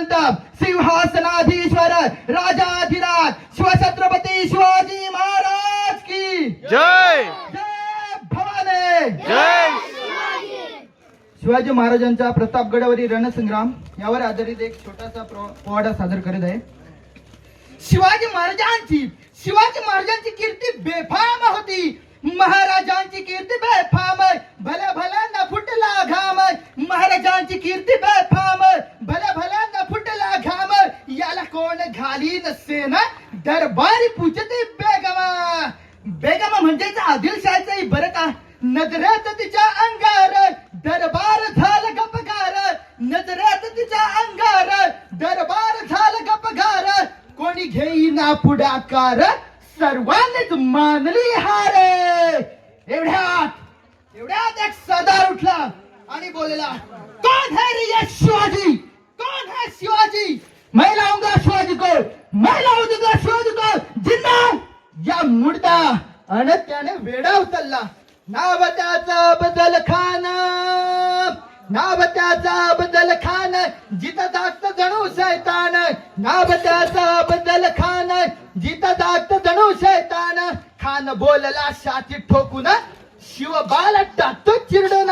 श्रीमंत सिंहासनाधीश्वर राजाधिराज शिवछत्रपती शिवाजी महाराज की जय। जय भवानी। जय। शिवाजी महाराजांचा प्रतापगडावरील रणसंग्राम यावर आधारित एक छोटासा पोवाडा सादर करत आहे. शिवाजी महाराजांची शिवाजी महाराजांची कीर्ती बेफाम होती. महाराजांची कीर्ती बेफाम भल्या भल्या न फुटला घाम महाराजांची कीर्ती बेफाम भल्या भल्या न फुटला घाम याला कोण घाली नसे ना दरबारी पूजते बेगमा बेगम म्हणजेच आदिलशाहीचंही बरं का? नजरेत तिच्या अंगार दरबार झालं गपगार नजरेत तिच्या अंगार दरबार झालं गपगार कोणी घेईना पुढाकार सर्वांनीच मानली हार. एवढ्यात एवढ्यात एक सदार उठला आणि बोलला कोण है रे शिवाजी? कौन है शिवाजी? मैं लाऊंगा शिवाजी को मैं लाऊंगा शिवाजी को जिंदा या मुडदा आणि त्याने वेडा उचलला नाव त्याचा बदल खान. नाव त्याचा बदल खान. जिथं दाखत जणू शैतान. नाव त्याचा बदल खान. जिथं दाखत जणू शैतान. खान बोलला शाती ठोकून. शिव बाल टाकतो चिरडून.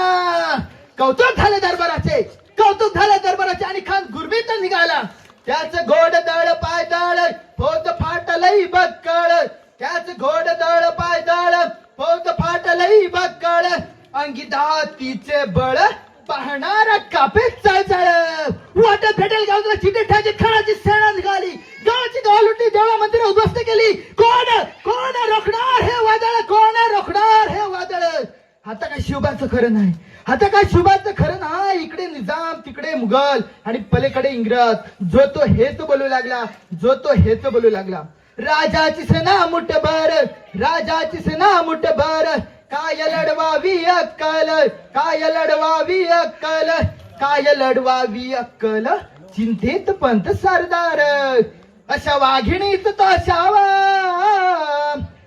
कौतुक झाले दरबाराचे. कौतुक झाले दरबाराचे आणि खान गुरबीत निघाला. त्याच घोड दळ पाय दळ पोत फाटलई बक्कळ. त्याच घोड दळ पाय दळ पोत फाटलही बक्कळ. अंगी दातीचे बळ पाहणारा कापे चळचळ वाटत भेटेल गावला चिटे ठाची खणाची सेना निघाली गावाची गावलुटी देवळा मंदिर उद्ध्वस्त केली. कोण कोण रोखणार हे वादळ? कोण रोखणार हे वादळ? आता काय शिवबाचं खरं नाही. आता काय शिवबाचं खरं नाही. इकडे निजाम तिकडे मुघल आणि पलीकडे इंग्रज. जो तो हेच बोलू लागला जो तो हेच बोलू लागला. राजाची सना मुठ भर राजाची सना मुठ भर. काय लढवावी अक्कल काय लढवावी अक्कल काय लढवावी अक्कल? चिंतेत पंत सरदार. अशा वाघिणीच तो असावा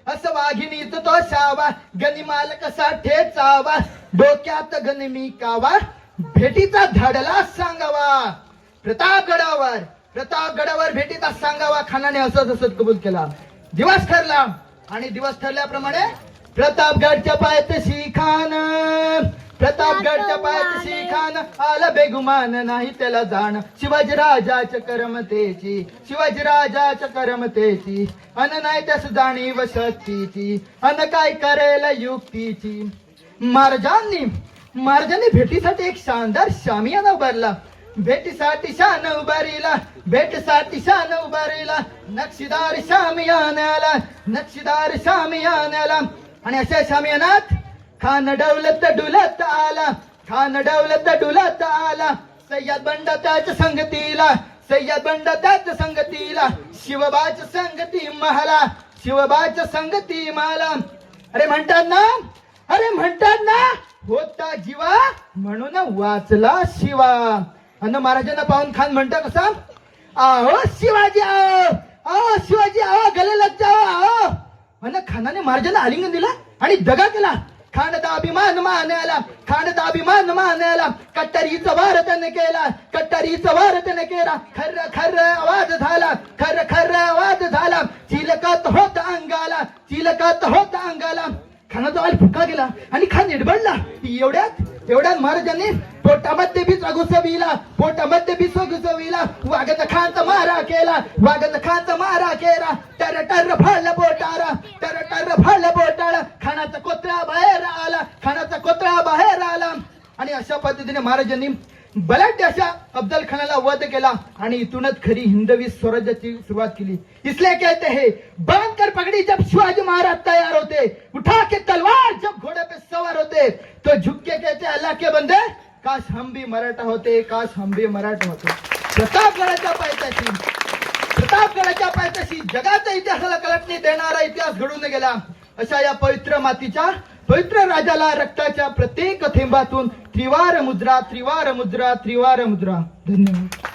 असं वाघिणीच तो असावा गनिमाल कसा ठेचावा डोक्यात गनिमी कावा भेटीचा धडला सांगावा. प्रतापगडावर प्रतापगडावर भेटीचा सांगावा खानाने असंच असत कबूल केला. दिवस ठरला आणि दिवस ठरल्याप्रमाणे प्रतापगडच्या पायतशी खान प्रतापगडच्या पायतशी खान आला बेगुमान नाही त्याला जाण. शिवाजी राजाच्या करमतेची शिवाजी राजाच्या करमतेची अन नाही त्यास जाणीव शक्तीची अन काय करेल युक्तीची. महाराजांनी महाराजांनी भेटीसाठी एक शानदार शामियाना उभारला. भेटीसाठी शान उभारीला भेटसाठी शान उभारीला नक्षीदार शामियानाला नक्षीदार शामियानाला आणि अशा शामियानात खान डवलत डुलत आला खान डवलत डुलत आला. सय्यद बंड त्याच्या संगतीला सय्यद बंड त्याच्या संगतीला शिवबाच संगती महाला शिवबाच संगती मला. अरे म्हणतात ना अरे म्हणतात ना होता जीवा म्हणून वाचला शिवा. अन महाराजांना पाहून खान म्हणता कसा? आहो शिवाजी आहो आहो शिवाजी आहो गले लग जाओ आहो. अन खानाने महाराजांना आलिंगन दिला आणि दगा केला. खानचा अभिमान मानायला खानचा अभिमान मानायला कट्टरीचा वार त्याने केला कट्टरीचा वार त्याने केला. खर खर आवाज झाला खर खर आवाज झाला. चिलकात होत अंगाला चिलकात होत अंगाला. खानाचा वाल फुका गेला आणि खान निडबडला. एवढ्यात एवढ्यात महाराजांनी पोटामध्ये बी घुसविला पोटामध्ये बी घुसविला वागन खानचा मारा केला वागन खानचा मारा केला टर टर फाडला बोटारा टर टर फाडला बोटाळा खानाचा कोत्रा बाहेर आला खानाचा कोत्रा बाहेर आला। आणि अशा पद्धतीने महाराजांनी बलाढ्य अशा अफजल खानाला वध केला आणि इथूनच खरी हिंदवी स्वराज्याची सुरुवात केली. इसले कहते हैं बांध कर पगड़ी जब शिवाजी महाराज तैयार होते उठा के तलवार जब घोड़े पे सवार होते तो झुक के कहते अल्लाह के बंदे काश हम भी मराठा होते काश हम भी मराठा होते. प्रतापगडाच्या पायथ्याशी प्रतापगडाच्या पायथ्याशी जगाच्या इतिहासाला कलटणी देणारा इतिहास घडून गेला. अशा या पवित्र मातीच्या पवित्र राजाला रक्ताच्या प्रत्येक थेंबातून त्रिवार मुद्रा त्रिवार मुद्रा त्रिवार मुद्रा धन्यवाद.